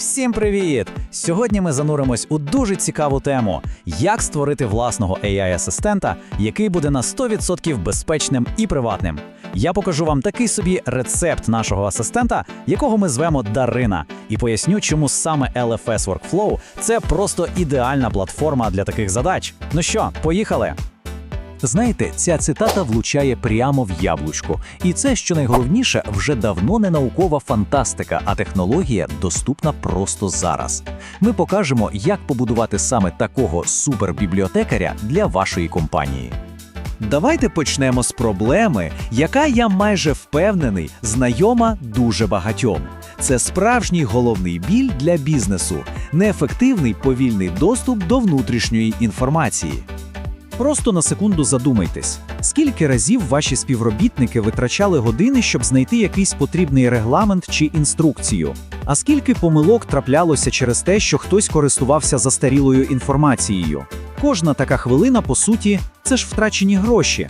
Всім привіт! Сьогодні ми зануримось у дуже цікаву тему: як створити власного AI-асистента, який буде на 100% безпечним і приватним. Я покажу вам такий собі рецепт нашого асистента, якого ми звемо Дарина, і поясню, чому саме LFS Workflow – це просто ідеальна платформа для таких задач. Ну що, поїхали? Знаєте, ця цитата влучає прямо в яблучко. І це, що найголовніше, вже давно не наукова фантастика, а технологія доступна просто зараз. Ми покажемо, як побудувати саме такого супербібліотекаря для вашої компанії. Давайте почнемо з проблеми, яка я майже впевнений, знайома дуже багатьом. Це справжній головний біль для бізнесу, неефективний повільний доступ до внутрішньої інформації. Просто на секунду задумайтесь, скільки разів ваші співробітники витрачали години, щоб знайти якийсь потрібний регламент чи інструкцію. А скільки помилок траплялося через те, що хтось користувався застарілою інформацією. Кожна така хвилина, по суті, це ж втрачені гроші.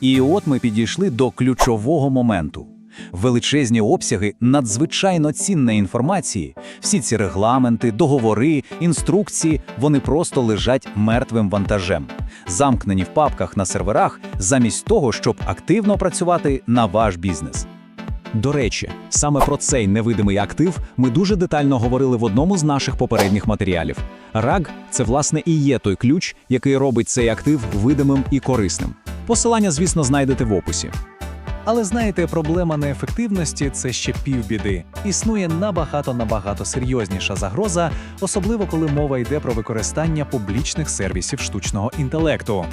І от ми підійшли до ключового моменту. Величезні обсяги надзвичайно цінної інформації, всі ці регламенти, договори, інструкції, вони просто лежать мертвим вантажем, замкнені в папках на серверах, замість того, щоб активно працювати на ваш бізнес. До речі, саме про цей невидимий актив ми дуже детально говорили в одному з наших попередніх матеріалів. RAG – це власне і є той ключ, який робить цей актив видимим і корисним. Посилання, звісно, знайдете в описі. Але знаєте, проблема неефективності це ще півбіди. Існує набагато набагато серйозніша загроза, особливо коли мова йде про використання публічних сервісів штучного інтелекту.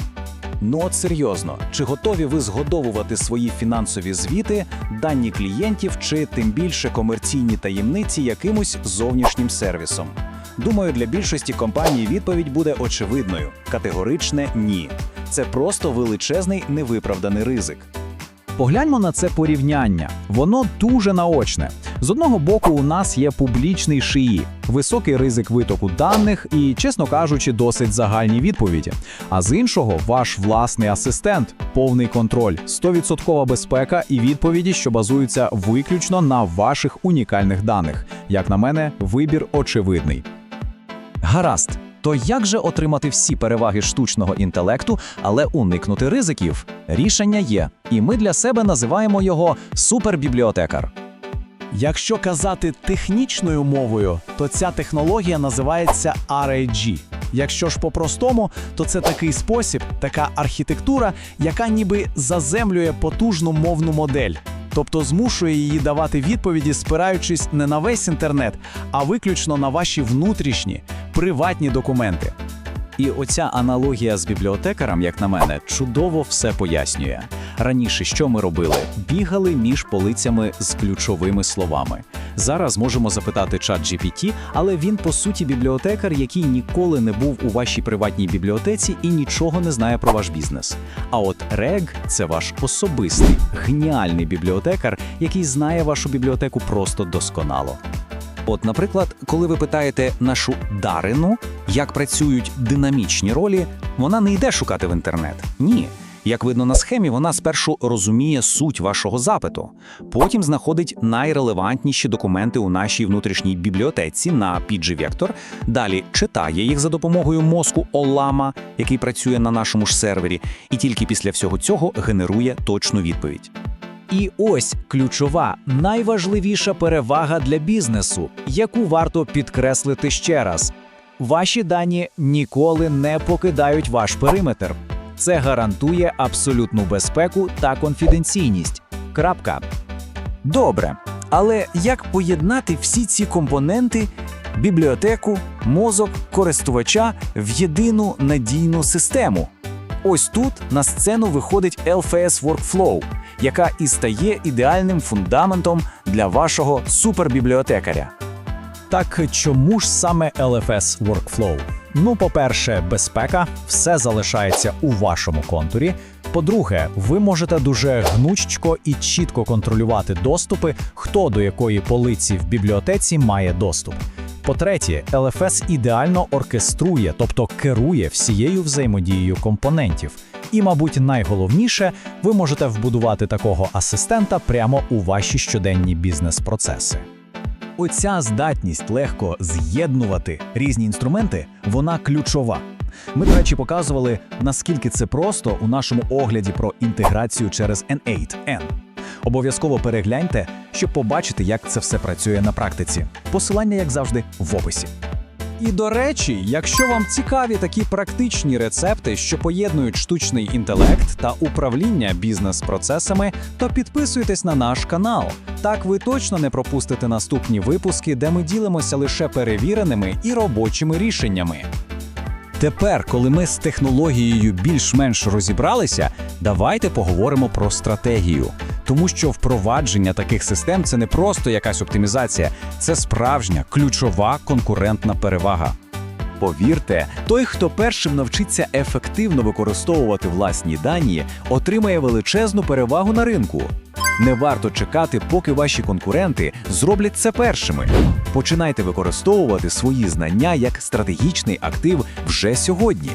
Ну от серйозно, чи готові ви згодовувати свої фінансові звіти, дані клієнтів чи тим більше комерційні таємниці якимось зовнішнім сервісом? Думаю, для більшості компаній відповідь буде очевидною: категоричне ні. Це просто величезний невиправданий ризик. Погляньмо на це порівняння. Воно дуже наочне. З одного боку, у нас є публічний шиї, високий ризик витоку даних і, чесно кажучи, досить загальні відповіді. А з іншого, ваш власний асистент, повний контроль, 100% безпека і відповіді, що базуються виключно на ваших унікальних даних. Як на мене, вибір очевидний. Гаразд. То як же отримати всі переваги штучного інтелекту, але уникнути ризиків? Рішення є, і ми для себе називаємо його супербібліотекар. Якщо казати технічною мовою, то ця технологія називається RAG. Якщо ж по-простому, то це такий спосіб, така архітектура, яка ніби заземлює потужну мовну модель, тобто змушує її давати відповіді, спираючись не на весь інтернет, а виключно на ваші внутрішні приватні документи. І оця аналогія з бібліотекарем, як на мене, чудово все пояснює. Раніше що ми робили? Бігали між полицями з ключовими словами. Зараз можемо запитати чат GPT, але він по суті бібліотекар, який ніколи не був у вашій приватній бібліотеці і нічого не знає про ваш бізнес. А от Рег це ваш особистий геніальний бібліотекар, який знає вашу бібліотеку просто досконало. От, наприклад, коли ви питаєте нашу Дарину, як працюють динамічні ролі, вона не йде шукати в інтернет. Ні. Як видно на схемі, вона спершу розуміє суть вашого запиту, потім знаходить найрелевантніші документи у нашій внутрішній бібліотеці на PG Vector, далі читає їх за допомогою мозку Олама, який працює на нашому ж сервері, і тільки після всього цього генерує точну відповідь. І ось ключова, найважливіша перевага для бізнесу, яку варто підкреслити ще раз: ваші дані ніколи не покидають ваш периметр. Це гарантує абсолютну безпеку та конфіденційність. Крапка. Добре, але як поєднати всі ці компоненти, бібліотеку, мозок користувача в єдину надійну систему? Ось тут на сцену виходить LFS Workflow, яка і стає ідеальним фундаментом для вашого супербібліотекаря. Так чому ж саме LFS Workflow? Ну, по-перше, безпека, все залишається у вашому контурі. По-друге, ви можете дуже гнучко і чітко контролювати доступи, хто до якої полиці в бібліотеці має доступ. По-третє, LFS ідеально оркеструє, тобто керує всією взаємодією компонентів. І, мабуть, найголовніше, ви можете вбудувати такого асистента прямо у ваші щоденні бізнес-процеси. оця здатність легко з'єднувати різні інструменти, вона ключова. Ми, до речі, показували, наскільки це просто у нашому огляді про інтеграцію через N8 N. Обов'язково перегляньте, щоб побачити, як це все працює на практиці. Посилання, як завжди, в описі. І до речі, якщо вам цікаві такі практичні рецепти, що поєднують штучний інтелект та управління бізнес-процесами, то підписуйтесь на наш канал. Так ви точно не пропустите наступні випуски, де ми ділимося лише перевіреними і робочими рішеннями. Тепер, коли ми з технологією більш-менш розібралися, давайте поговоримо про стратегію. Тому що впровадження таких систем це не просто якась оптимізація, це справжня ключова конкурентна перевага. Повірте, той, хто першим навчиться ефективно використовувати власні дані, отримає величезну перевагу на ринку. Не варто чекати, поки ваші конкуренти зроблять це першими. Починайте використовувати свої знання як стратегічний актив вже сьогодні.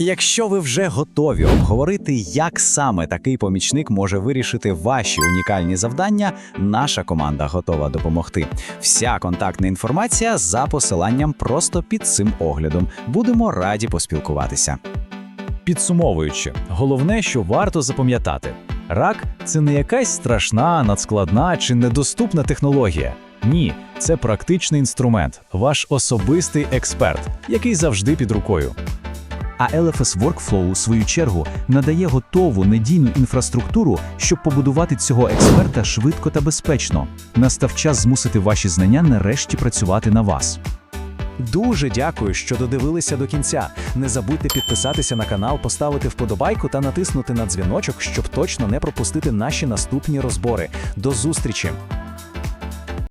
Якщо ви вже готові обговорити, як саме такий помічник може вирішити ваші унікальні завдання, наша команда готова допомогти. Вся контактна інформація за посиланням просто під цим оглядом. Будемо раді поспілкуватися. Підсумовуючи, головне, що варто запам'ятати: рак це не якась страшна, надскладна чи недоступна технологія. Ні, це практичний інструмент, ваш особистий експерт, який завжди під рукою. А LFS Workflow, у свою чергу, надає готову надійну інфраструктуру, щоб побудувати цього експерта швидко та безпечно. Настав час змусити ваші знання нарешті працювати на вас. Дуже дякую, що додивилися до кінця. Не забудьте підписатися на канал, поставити вподобайку та натиснути на дзвіночок, щоб точно не пропустити наші наступні розбори. До зустрічі!